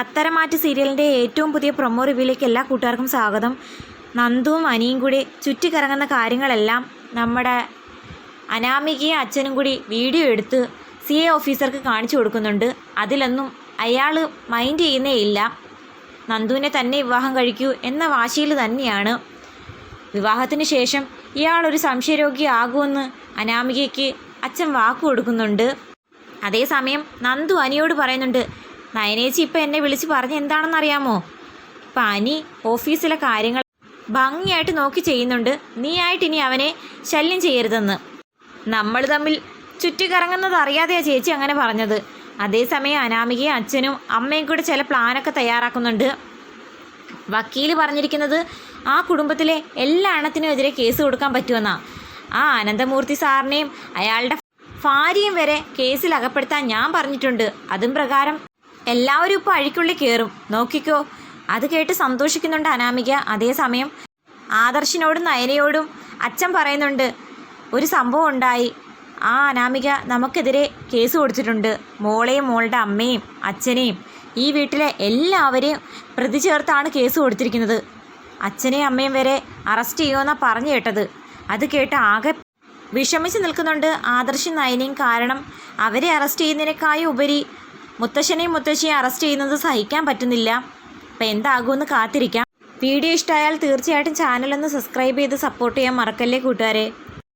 പത്തരമാറ്റ് സീരിയലിന്റെ ഏറ്റവും പുതിയ പ്രൊമോ റിവ്യൂലേക്ക് എല്ലാ കൂട്ടുകാർക്കും സ്വാഗതം. നന്ദുവും അനിയും കൂടി ചുറ്റിക്കറങ്ങുന്ന കാര്യങ്ങളെല്ലാം നമ്മുടെ അനാമികയും അച്ഛനും കൂടി വീഡിയോ എടുത്ത് സി എ ഓഫീസർക്ക് കാണിച്ചു കൊടുക്കുന്നുണ്ട്. അതിലൊന്നും അയാൾ മൈൻഡ് ചെയ്യുന്നേ ഇല്ല. നന്ദുവിനെ തന്നെ വിവാഹം കഴിക്കൂ എന്ന വാശിയിൽ തന്നെയാണ്. വിവാഹത്തിന് ശേഷം ഇയാൾ ഒരു സംശയരോഗിയാകുമെന്ന് അനാമികയ്ക്ക് അച്ഛൻ വാക്കു കൊടുക്കുന്നുണ്ട്. അതേസമയം നന്ദു അനിയോട് പറയുന്നുണ്ട് നയനേച്ചി ഇപ്പം എന്നെ വിളിച്ച് പറഞ്ഞ് എന്താണെന്ന് അറിയാമോ ഇപ്പം അനി ഓഫീസിലെ കാര്യങ്ങൾ ഭംഗിയായിട്ട് നോക്കി ചെയ്യുന്നുണ്ട്. നീയായിട്ട് ഇനി അവനെ ശല്യം ചെയ്യരുതെന്ന്. നമ്മൾ തമ്മിൽ ചുറ്റിക്കറങ്ങുന്നത് അറിയാതെയാ ചേച്ചി അങ്ങനെ പറഞ്ഞത്. അതേസമയം അനാമികയും അച്ഛനും അമ്മയും കൂടെ ചില പ്ലാനൊക്കെ തയ്യാറാക്കുന്നുണ്ട്. വക്കീൽ പറഞ്ഞിരിക്കുന്നത് ആ കുടുംബത്തിലെ എല്ലാ എണ്ണത്തിനും എതിരെ കേസ് കൊടുക്കാൻ പറ്റുമെന്നാ. ആ അനന്തമൂർത്തി സാറിനെയും അയാളുടെ ഭാര്യയും വരെ കേസിൽ അകപ്പെടുത്താൻ ഞാൻ പറഞ്ഞിട്ടുണ്ട്. അതും പ്രകാരം എല്ലാവരും ഇപ്പോൾ അഴിക്കുള്ളിൽ കയറും നോക്കിക്കോ. അത് കേട്ട് സന്തോഷിക്കുന്നുണ്ട് അനാമിക. അതേസമയം ആദർശിനോടും നയനയോടും അച്ഛൻ പറയുന്നുണ്ട് ഒരു സംഭവം ഉണ്ടായി. ആ അനാമിക നമുക്കെതിരെ കേസ് കൊടുത്തിട്ടുണ്ട്. മോളെയും മോളുടെ അമ്മയും അച്ഛനെയും. ഈ വീട്ടിലെ എല്ലാവരെയും പ്രതി ചേർത്താണ് കേസ് കൊടുത്തിരിക്കുന്നത്. അച്ഛനെയും അമ്മയും വരെ അറസ്റ്റ് ചെയ്യുമെന്നാണ് പറഞ്ഞു കേട്ടത്. അത് കേട്ട് ആകെ വിഷമിച്ച് നിൽക്കുന്നുണ്ട് ആദർശി നയനയും. കാരണം അവരെ അറസ്റ്റ് ചെയ്യുന്നതിനേക്കായി ഉപരി മുത്തശ്ശനെയും മുത്തശ്ശിയും അറസ്റ്റ് ചെയ്യുന്നത് സഹിക്കാൻ പറ്റുന്നില്ല. അപ്പം എന്താകുമെന്ന് കാത്തിരിക്കാം. വീഡിയോ ഇഷ്ടമായാൽ തീർച്ചയായിട്ടും ചാനലൊന്ന് സബ്സ്ക്രൈബ് ചെയ്ത് സപ്പോർട്ട് ചെയ്യാൻ മറക്കല്ലേ കൂട്ടുകാരെ.